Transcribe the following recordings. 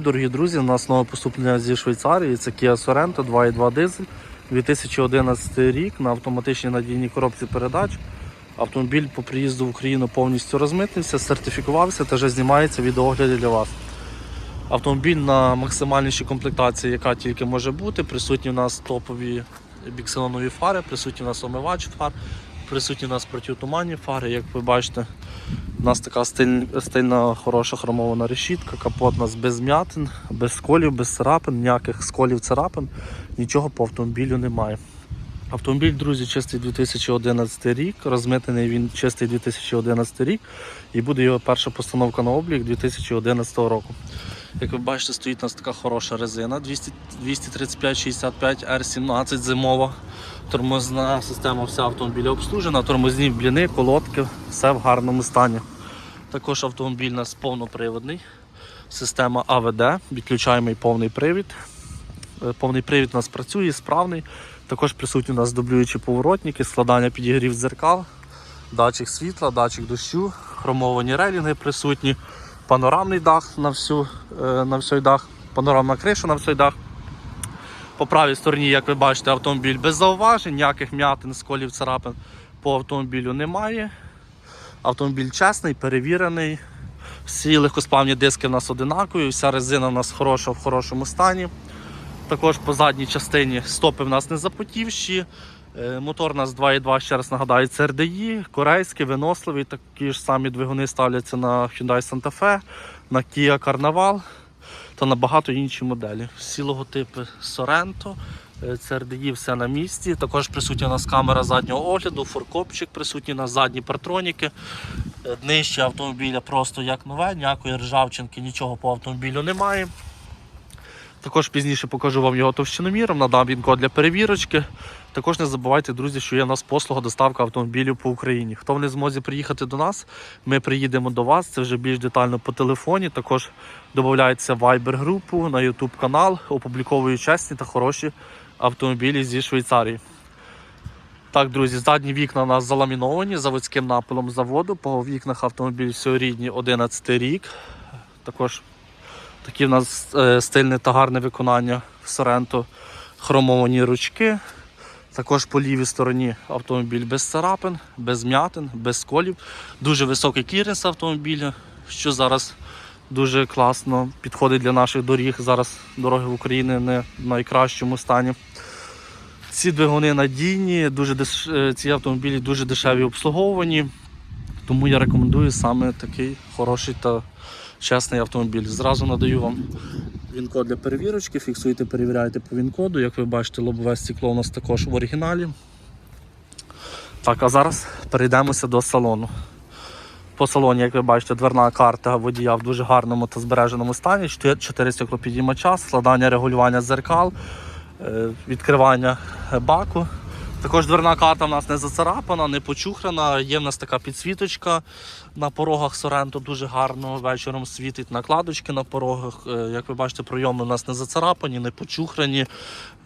Дорогі друзі, у нас нове поступлення зі Швейцарії. Це Kia Sorento 2.2 дизель. 2011 рік на автоматичній надійній коробці передач. Автомобіль по приїзду в Україну повністю розмитнився, сертифікувався та вже знімається відеогляди для вас. Автомобіль на максимальнішій комплектації, яка тільки може бути. Присутні у нас топові бікселонові фари, присутні у нас омивач фар, присутні у нас протитуманні фари. Як ви бачите, у нас така стиль, стильна, хороша хромована решітка, капот у нас без м'ятин, без сколів, без царапин, ніяких сколів царапин, нічого по автомобілю немає. Автомобіль, друзі, чистий 2011 рік, розмитнений він чистий 2011 рік і буде його перша постановка на облік 2011 року. Як ви бачите, стоїть у нас така хороша резина 200 235-65 R17 зимова. Тормозна система вся автомобіля обслужена, тормозні бліни, колодки, все в гарному стані. Також автомобіль у нас повноприводний. Система АВД, відключаємо повний привід. Е, Повний привід у нас працює, справний. Також присутні у нас дублюючі поворотники, складання підігрів дзеркал, датчик світла, датчик дощу, хромовані релінги присутні, панорамний дах на всю, е, на всій дах, панорамна криша на всій дах. По правій стороні, як ви бачите, автомобіль без зауважень, ніяких м'ятин, сколів, царапин по автомобілю немає. Автомобіль чесний, перевірений. Всі легкосплавні диски в нас одинакові, вся резина в нас хороша в хорошому стані. Також по задній частині стопи в нас не запотівші. Е, Мотор у нас 2.2, ще раз нагадаю, це RDI, корейський, виносливий. Такі ж самі двигуни ставляться на Hyundai Santa Fe, на Kia Carnival та на багато інші моделі. Всі логотипи Sorento, е, це RDI все на місці. Також присутня у нас камера заднього огляду, форкопчик, присутні на задні партроніки. Е, Днище автомобіля просто як нове, ніякої ржавчинки, нічого по автомобілю немає. Також пізніше покажу вам його товщиноміром, надам він код для перевірочки. Також не забувайте, друзі, що є у нас послуга доставка автомобілів по Україні. Хто в не змозі приїхати до нас, ми приїдемо до вас. Це вже більш детально по телефоні. Також додається в Viber групу на YouTube канал, опубліковую чесні та хороші автомобілі зі Швейцарії. Так, друзі, задні вікна у нас заламіновані заводським напилом заводу. По вікнах автомобіль все рідні 11 рік. Також Такі в нас е, стильне та гарне виконання Соренто. Хромовані ручки. Також по лівій стороні автомобіль без царапин, без м'ятин, без сколів. Дуже високий кліренс автомобіля, що зараз дуже класно підходить для наших доріг. Зараз дороги в Україні не в найкращому стані. Ці двигуни надійні, дуже деш... е, ці автомобілі дуже дешеві обслуговувані. Тому я рекомендую саме такий хороший та чесний автомобіль. Зразу надаю вам він-код для перевірочки, фіксуйте, перевіряйте по він-коду. Як ви бачите, лобове стекло у нас також в оригіналі. Так, а зараз перейдемося до салону. По салоні, як ви бачите, дверна карта водія в дуже гарному та збереженому стані. 4 стеклопідіймача, складання регулювання дзеркал, е, відкривання баку. Також дверна карта в нас не зацарапана, не почухрана. Є в нас така підсвіточка на порогах Соренто, дуже гарно вечором світить накладочки на порогах. Е, Як ви бачите, пройоми у нас не зацарапані, не почухрані.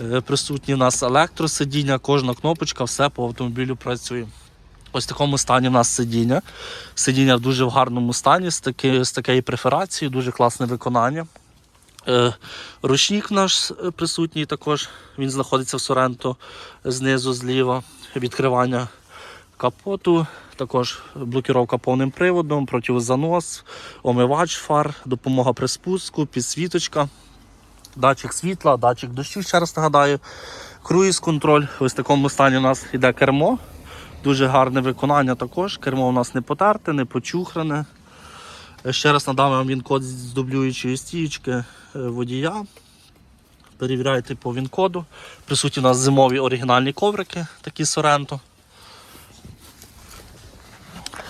Е, Присутні у нас електросидіння, кожна кнопочка, все по автомобілю працює. Ось в такому стані в нас сидіння. Сидіння в дуже гарному стані, з, таки, з такою преферацією, дуже класне виконання. Е, Ручник наш е, присутній також, він знаходиться в Соренто знизу зліва. Відкривання капоту, також блокіровка повним приводом, противозанос, омивач фар, допомога при спуску, підсвіточка, датчик світла, датчик дощу, ще раз нагадаю, круїз контроль. Ось в такому стані у нас йде кермо. Дуже гарне виконання також. Кермо у нас не потерте, не почухране. Ще раз надам вам він код з дублюючої стіючки е, водія. Перевіряйте по він-коду. Присутні у нас зимові оригінальні коврики, такі Sorento.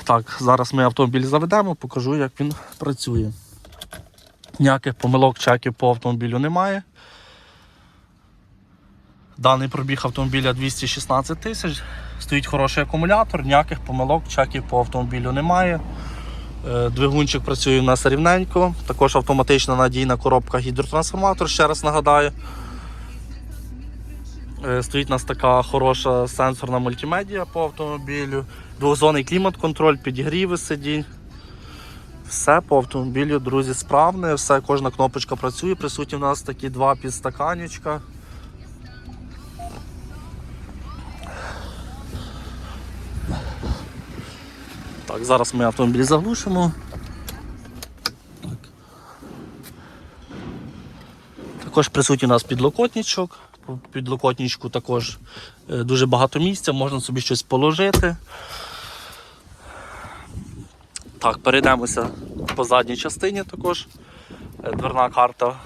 Так, зараз ми автомобіль заведемо, покажу, як він працює. Ніяких помилок, чеків по автомобілю немає. Даний пробіг автомобіля 216 тисяч. Стоїть хороший акумулятор, ніяких помилок, чеків по автомобілю немає. Е, Двигунчик працює у нас рівненько, також автоматична надійна коробка гідротрансформатор, ще раз нагадаю. Е, Стоїть у нас така хороша сенсорна мультимедіа по автомобілю, двохзонний клімат-контроль, підігріви сидінь. Все по автомобілю, друзі, справне, все, кожна кнопочка працює. Присутні в нас такі два підстаканічка. Зараз ми автомобіль заглушимо. Так. Також присутній у нас підлокотничок. Підлокотничку також е, дуже багато місця, можна собі щось положити. Так, перейдемося по задній частині також. Е, Дверна карта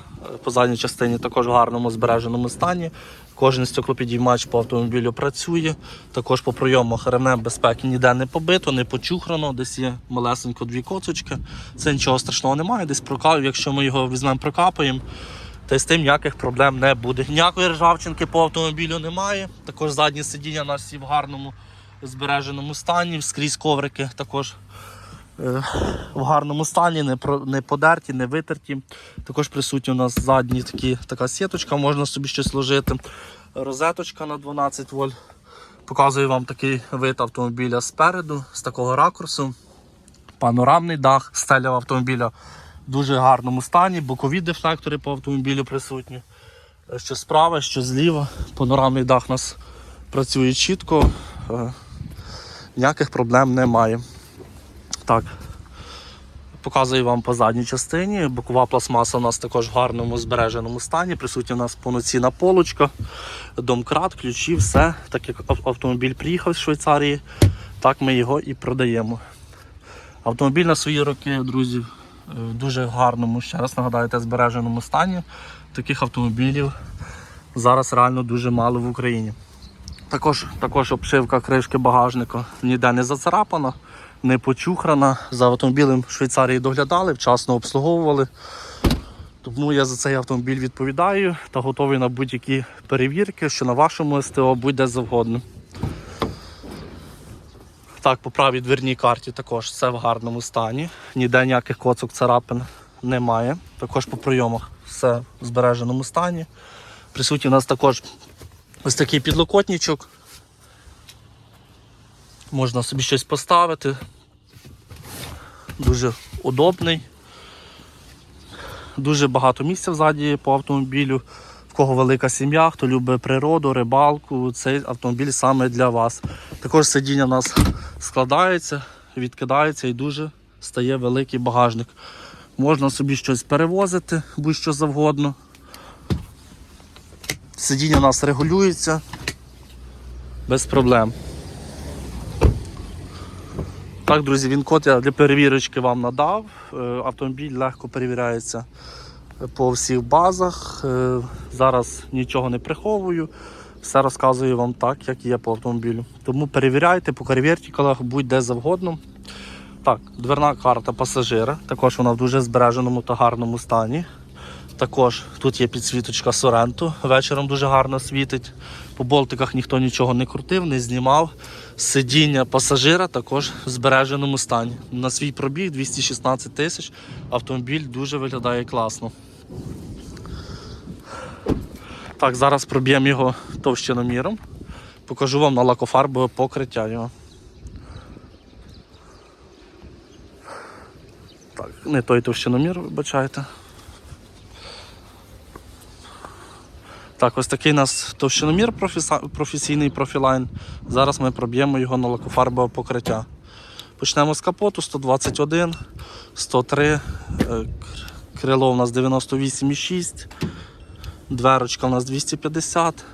по задній частині також в гарному збереженому стані. Кожен стеклопідіймач по автомобілю працює. Також по пройомах ремнем безпеки ніде не побито, не почухрано, десь є малесенько дві коцочки. Це нічого страшного немає, десь прокав. Якщо ми його візьмемо, прокапаємо, то з тим ніяких проблем не буде. Ніякої ржавчинки по автомобілю немає. Також задні сидіння у нас всі в гарному збереженому стані, скрізь коврики також в гарному стані, не, не подерті, не витерті. Також присутні у нас задні такі, така сіточка, можна собі щось ложити. Розеточка на 12 вольт. Показую вам такий вид автомобіля спереду, з такого ракурсу. Панорамний дах, стеля в автомобіля в дуже гарному стані, бокові дефлектори по автомобілю присутні. Е, Що справа, що зліва. Панорамний дах у нас працює чітко, е, ніяких проблем немає. Так. Показую вам по задній частині. Бокова пластмаса у нас також в гарному збереженому стані. Присутня у нас повноцінна полочка, домкрат, ключі, все. Так як автомобіль приїхав з Швейцарії, так ми його і продаємо. Автомобіль на свої роки, друзі, е, в дуже гарному, ще раз нагадаю, те збереженому стані. Таких автомобілів зараз реально дуже мало в Україні. Також, також обшивка кришки багажника ніде не зацарапана, не почухрана. За автомобілем в Швейцарії доглядали, вчасно обслуговували. Тому я за цей автомобіль відповідаю та готовий на будь-які перевірки, що на вашому СТО будь-де завгодно. Так, по правій дверній карті також все в гарному стані. Ніде ніяких коцок царапин немає. Також по прийомах все в збереженому стані. Присутній у нас також ось такий підлокотничок. Можна собі щось поставити. Дуже удобний. Дуже багато місця ззаді по автомобілю. В кого велика сім'я, хто любить природу, рибалку, цей автомобіль саме для вас. Також сидіння у нас складається, відкидається і дуже стає великий багажник. Можна собі щось перевозити, будь-що завгодно. Сидіння у нас регулюється без проблем. Так, друзі, він код я для перевірочки вам надав. Е, Автомобіль легко перевіряється по всіх базах. Е, Зараз нічого не приховую. Все розказую вам так, як є по автомобілю. Тому перевіряйте по карвертикалах, будь-де завгодно. Так, дверна карта пасажира. Також вона в дуже збереженому та гарному стані. Також тут є підсвіточка Соренту. Вечором дуже гарно світить. По болтиках ніхто нічого не крутив, не знімав. Сидіння пасажира також в збереженому стані. На свій пробіг 216 тисяч. Автомобіль дуже виглядає класно. Так, зараз проб'ємо його товщиноміром. Покажу вам на лакофарбове покриття його. Так, не той товщиномір, вибачайте. Так, ось такий у нас товщиномір професійний профілайн. Зараз ми проб'ємо його на лакофарбове покриття. Почнемо з капоту 121, 103, е, крило у нас 98,6, дверочка у нас 250,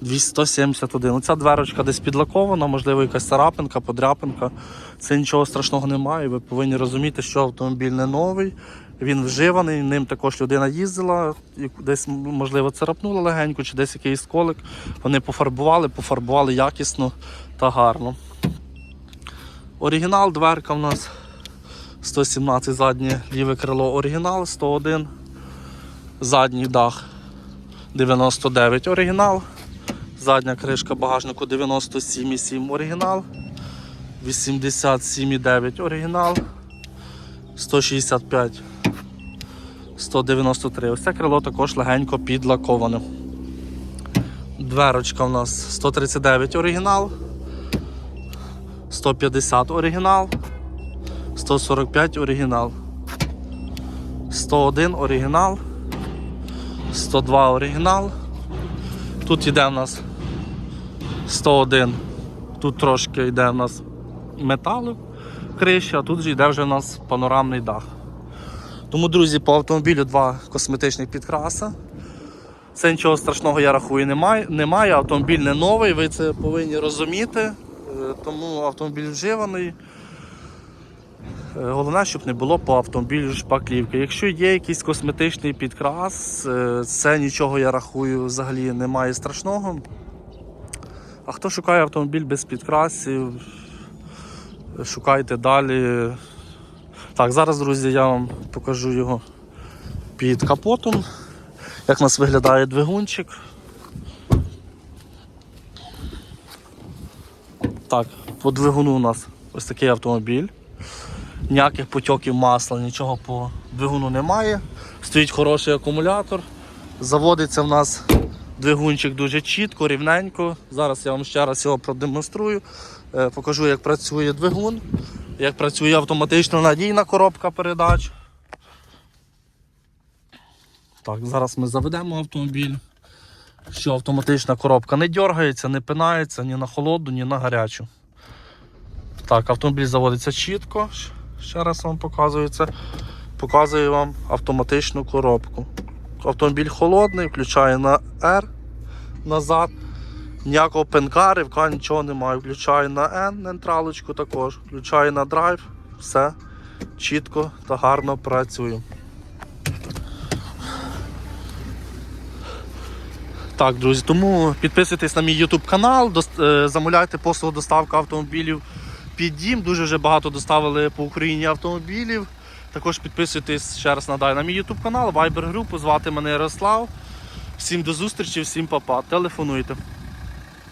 271. Оця дверочка десь підлакована, можливо, якась царапинка, подряпинка. Це нічого страшного немає. Ви повинні розуміти, що автомобіль не новий, він вживаний, ним також людина їздила, десь, можливо, царапнула легенько, чи десь якийсь колик. Вони пофарбували, пофарбували якісно та гарно. Оригінал дверка в нас 117 заднє ліве крило оригінал, 101. Задній дах 99 оригінал. Задня кришка багажнику 97,7 оригінал. 87,9 оригінал. 165. 193. Ось це крило також легенько підлаковане. Дверочка у нас 139 оригінал. 150 оригінал. 145 оригінал. 101 оригінал. 102 оригінал. Тут йде в нас 101. Тут трошки йде в нас металу криші, а тут же йде вже в нас панорамний дах. Тому, друзі, по автомобілю два косметичних підкраса. Це нічого страшного, я рахую, немає. немає. Автомобіль не новий, ви це повинні розуміти. Е, Тому автомобіль вживаний. Е, Головне, щоб не було по автомобілю шпаклівки. Якщо є якийсь косметичний підкрас, е, це нічого я рахую взагалі немає страшного. А хто шукає автомобіль без підкрасів, шукайте далі. Так, зараз, друзі, я вам покажу його під капотом, як у нас виглядає двигунчик. Так, по двигуну у нас ось такий автомобіль. Ніяких потьоків масла, нічого по двигуну немає. Стоїть хороший акумулятор. Заводиться в нас двигунчик дуже чітко, рівненько. Зараз я вам ще раз його продемонструю. Е, Покажу, як працює двигун, як працює автоматично надійна коробка передач. Так, зараз ми заведемо автомобіль. Що автоматична коробка не дергається, не пинається ні на холоду, ні на гарячу. Так, автомобіль заводиться чітко. Ще раз вам показую це. Показую вам автоматичну коробку. Автомобіль холодний, включає на R назад. Ніякого пенка, ривка, нічого немає. Включаю на N, нейтралочку також. Включаю на драйв. Все чітко та гарно працює. Так, друзі, тому підписуйтесь на мій YouTube канал, е, замовляйте послугу доставка автомобілів під дім. Дуже вже багато доставили по Україні автомобілів. Також підписуйтесь ще раз нагадаю на мій YouTube канал, Viber групу. Звати мене Ярослав. Всім до зустрічі, всім па-па. Телефонуйте.